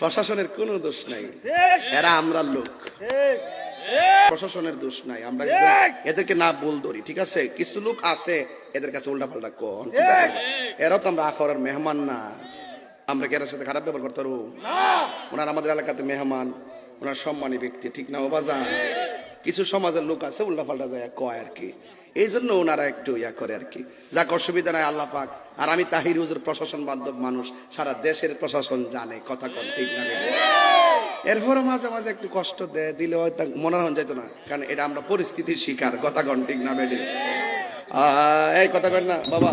প্রশাসনের কোনো দোষ নাই। এরা আমরা লোক। প্রশাসনের দোষ নাই। আমরা এদেরকে না বল ধরি, ঠিক আছে? কিছু লোক আছে, এদের কাছে উল্টা পাল্টা কন এরাও তো আমরা আখরার মেহমান না। আমরা কি এর সাথে খারাপ ব্যবহার করতে পারব? ওনার আমাদের এলাকাতে মেহমান, ওনার সম্মানী ব্যক্তি, ঠিক না ও বাজান কিছু সমাজের লোক আছে উল্টা পাল্টা যায়, কয় আর কি? এই জন্য ওনারা একটু ইয়া করে আর কি। যাক, অসুবিধা নাই, আল্লাহ পাক আর আমি তাহির হুজুর প্রশাসন বান্ধব মানুষ সারা দেশের প্রশাসন জানে কথা কন ঠিক না এরপরও মাঝে মাঝে একটু কষ্ট দেয় দিলে হয়তো মনে হন যেত না কারণ এটা আমরা পরিস্থিতির শিকার কথা কন ঠিক না বেডে এই কথা কন না বাবা।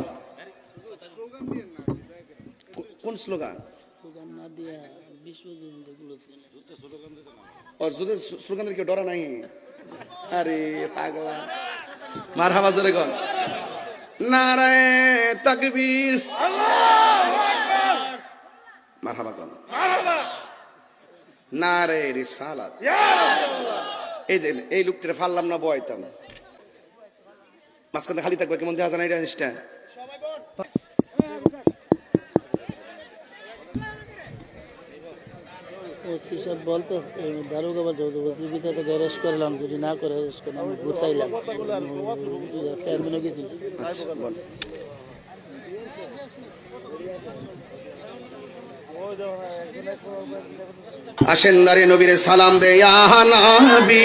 কোন স্লোগান? স্লোগানের কেউ ডরা নাই? আরে পাগলা। মার হাবা জোরে কন। নারায় তাকবীর। মারহাবা কোন নারে রিসালাত। এই যে এই লোকটা ফাললাম না বয়তাম মাঝখানে খালি থাকবে, কেমন দেখা যায় না এটা ওসি সব বলতো দারোগা বা যৌথ বলছি তো করলাম, যদি না করে অ্যারেস্ট করলাম, আমি গুছাইলাম। চেয়ারম্যানও আচ্ছা আসেন দারে নবীরে সালাম দে আহা নবী